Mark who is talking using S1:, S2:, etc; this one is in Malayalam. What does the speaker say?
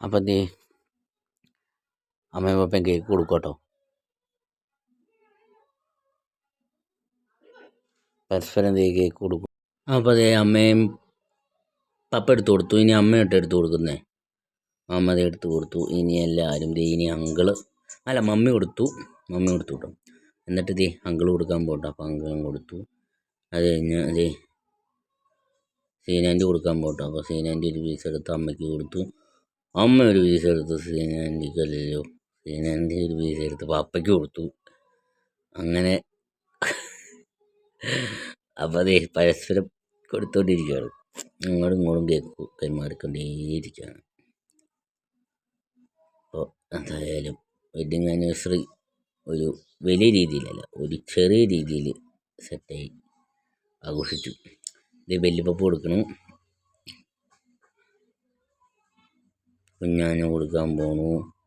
S1: അപ്പം എന്ത് അമ്മയും പപ്പയും കേക്ക് കൊടുക്കും പരസ്പരം എന്ത് കേക്ക് കൊടുക്കും. അപ്പോൾ അതേ അമ്മയും പപ്പ എടുത്തു കൊടുത്തു. ഇനി അമ്മയോട്ട് എടുത്തു കൊടുക്കുന്നേ. അമ്മ അത് എടുത്തു കൊടുത്തു. ഇനി എല്ലാവരും ദേ ഇനി അങ്കിൾ. അല്ല മമ്മി കൊടുത്തു. മമ്മി കൊടുത്തു കേട്ടോ. എന്നിട്ട് ദേ അങ്കിൾ കൊടുക്കാൻ പോട്ടോ. അപ്പോൾ അങ്കിളും കൊടുത്തു. അത് കഴിഞ്ഞ് അതേ സീനാന്റി കൊടുക്കാൻ പോട്ടോ. അപ്പോൾ സീനാന്റി ഒരു പീസ് എടുത്ത് അമ്മയ്ക്ക് കൊടുത്തു. അമ്മ ഒരു പീസ് എടുത്ത് സീനാന്റിക്കല്ലല്ലോ സീനാന്റി ഒരു പീസ് എടുത്ത് പപ്പയ്ക്ക് കൊടുത്തു. അങ്ങനെ അപ്പോൾ അതേ പരസ്പരം കൊടുത്തോണ്ടിരിക്കുകയാണ് അങ്ങോട്ടും ഇങ്ങോട്ടും കേൾക്കും കൈമാറിക്കൊണ്ടേയിരിക്കുകയാണ് അപ്പോൾ എന്തായാലും വെഡിങ് ആനിവേഴ്സറി ഒരു വലിയ രീതിയിലല്ല ഒരു ചെറിയ രീതിയിൽ സെറ്റായി ആഘോഷിച്ചു. ഇത് വല്യപ്പപ്പ് കൊടുക്കണം. 今年我得干么呢？